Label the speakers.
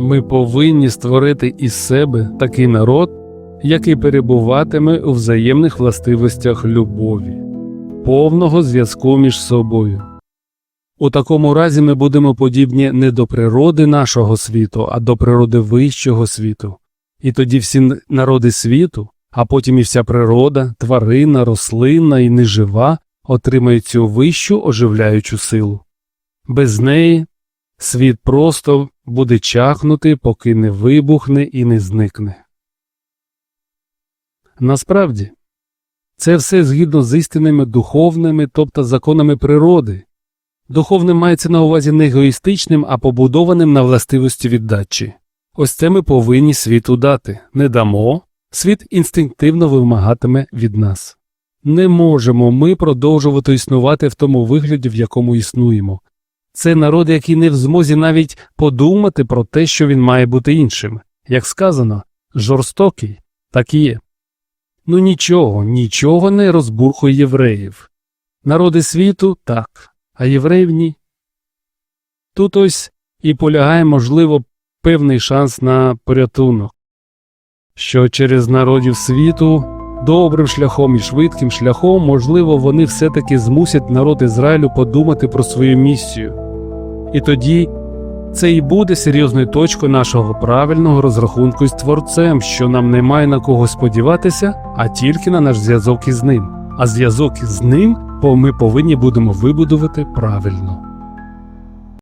Speaker 1: Ми повинні створити із себе такий народ, який перебуватиме у взаємних властивостях любові, повного зв'язку між собою. У такому разі ми будемо подібні не до природи нашого світу, а до природи вищого світу. І тоді всі народи світу, а потім і вся природа, тварина, рослинна і нежива отримають цю вищу оживляючу силу. Без неї світ просто буде чахнути, поки не вибухне і не зникне. Насправді, це все згідно з істинними духовними, тобто законами природи. Духовним мається на увазі не егоїстичним, а побудованим на властивості віддачі. Ось це ми повинні світу дати. Не дамо, світ інстинктивно вимагатиме від нас. Не можемо ми продовжувати існувати в тому вигляді, в якому існуємо. Це народ, який не в змозі навіть подумати про те, що він має бути іншим. Як сказано, жорстокий, так і є. Ну нічого, нічого не розбурхує євреїв. Народи світу так, а євреїв ні. Тут ось і полягає, можливо, певний шанс на порятунок, що через народів світу добрим шляхом і швидким шляхом, можливо, вони все-таки змусять народ Ізраїлю подумати про свою місію. І тоді це і буде серйозною точкою нашого правильного розрахунку з Творцем, що нам немає на кого сподіватися, а тільки на наш зв'язок із ним. А зв'язок із ним ми повинні будемо вибудувати правильно.